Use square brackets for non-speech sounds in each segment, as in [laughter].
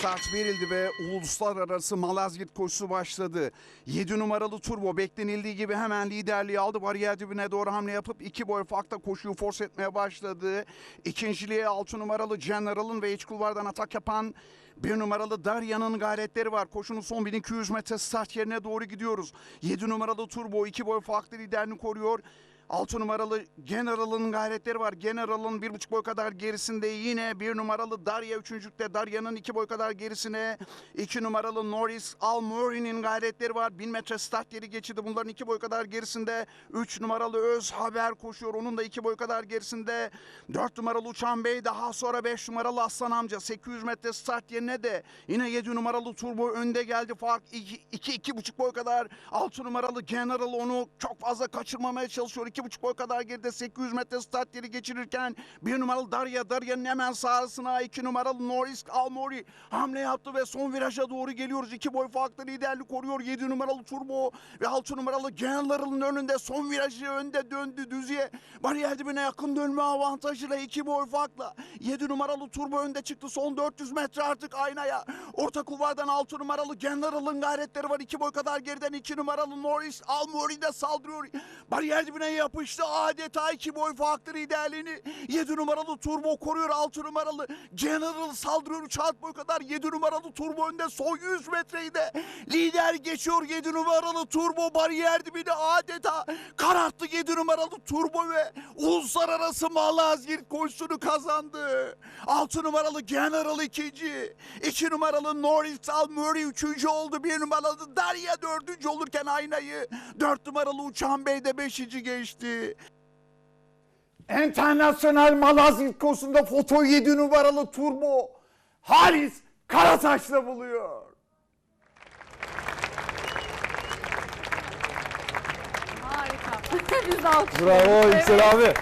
start verildi ve uluslararası Malazgirt koşusu başladı. 7 numaralı Turbo beklenildiği gibi hemen liderliği aldı. Bariyer dibine doğru hamle yapıp iki boy farkla koşuyu force etmeye başladı. İkinciliğe 6 numaralı General'ın ve iç kulvardan atak yapan bir numaralı Darya'nın gayretleri var. Koşunun son 1200 metre start yerine doğru gidiyoruz. 7 numaralı Turbo iki boy farklı liderini koruyor. 6 numaralı General'ın gayretleri var. General'ın bir buçuk boy kadar gerisinde yine bir numaralı Darya üçüncülükte. Darya'nın iki boy kadar gerisine. 2 numaralı Norris Almuri'nin gayretleri var. 1000 metre start yeri geçidi. Bunların iki boy kadar gerisinde. 3 numaralı Öz Haber koşuyor. Onun da iki boy kadar gerisinde. 4 numaralı Uçan Bey daha sonra 5 numaralı Aslan Amca. 800 metre start yerine de yine 7 numaralı Turbo önde geldi. Fark 2 buçuk boy kadar. 6 numaralı General onu çok fazla kaçırmamaya çalışıyor. 2,5 boy kadar geride 800 metre start yeri geçirirken bir numaralı Darya Darya'nın hemen sağrısına 2 numaralı Norris Almori hamle yaptı ve son viraja doğru geliyoruz. 2 boy farklı liderlik koruyor 7 numaralı Turbo ve 6 numaralı General'ın önünde son virajı önde döndü düzeye. Bariyer dibine yakın dönme avantajıyla 2 boy farkla 7 numaralı Turbo önde çıktı. Son 400 metre artık aynaya. Orta kulvardan 6 numaralı General'ın gayretleri var. 2 boy kadar geriden 2 numaralı Norris Almori de saldırıyor. Bariyer dibine yapıştı adeta 2 boy farklı liderliğini. 7 numaralı Turbo koruyor 6 numaralı General saldırıyor 3 alt boy kadar 7 numaralı Turbo önde son 100 metreyi de lider geçiyor 7 numaralı Turbo bariyer dibine adeta kararttı 7 numaralı Turbo ve uluslararası Malazgirt koşusunu kazandı. 6 numaralı General ikinci, 2 numaralı Norris Almuri üçüncü oldu. 1 numaralı Darya dördüncü olurken aynayı 4 numaralı Uçan Bey de beşinci geçti. Enternasyonel Malazgirt koşusunda foto 7 numaralı Turbo Halis Karataş'la buluyor. Harika. [laughs] Biz alkışlıyoruz. Bravo Yüksel Evet, abi.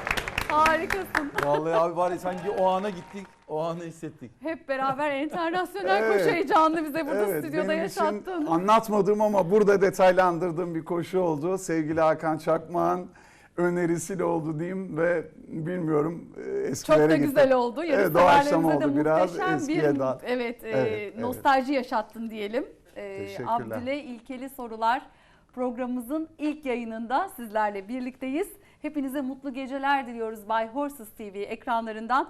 Harikasın. Vallahi abi var ya sanki o ana gittik, o anı hissettik. Hep beraber internasyonel [laughs] Evet. koşu heyecanını bize burada Evet, stüdyoda benim için yaşattın. anlatmadığım ama burada detaylandırdığım bir koşu oldu. Sevgili Hakan Çakmak'ın önerisiyle oldu diyeyim ve bilmiyorum e, Çok eskilere da gittim. güzel oldu. Evet, doğaçlama oldu biraz, eskiye bir daha. evet, e, Evet, evet. nostalji yaşattın diyelim. E, Teşekkürler. Abdüle İlkeli Sorular programımızın ilk yayınında sizlerle birlikteyiz. Hepinize mutlu geceler diliyoruz Bay Horses TV ekranlarından.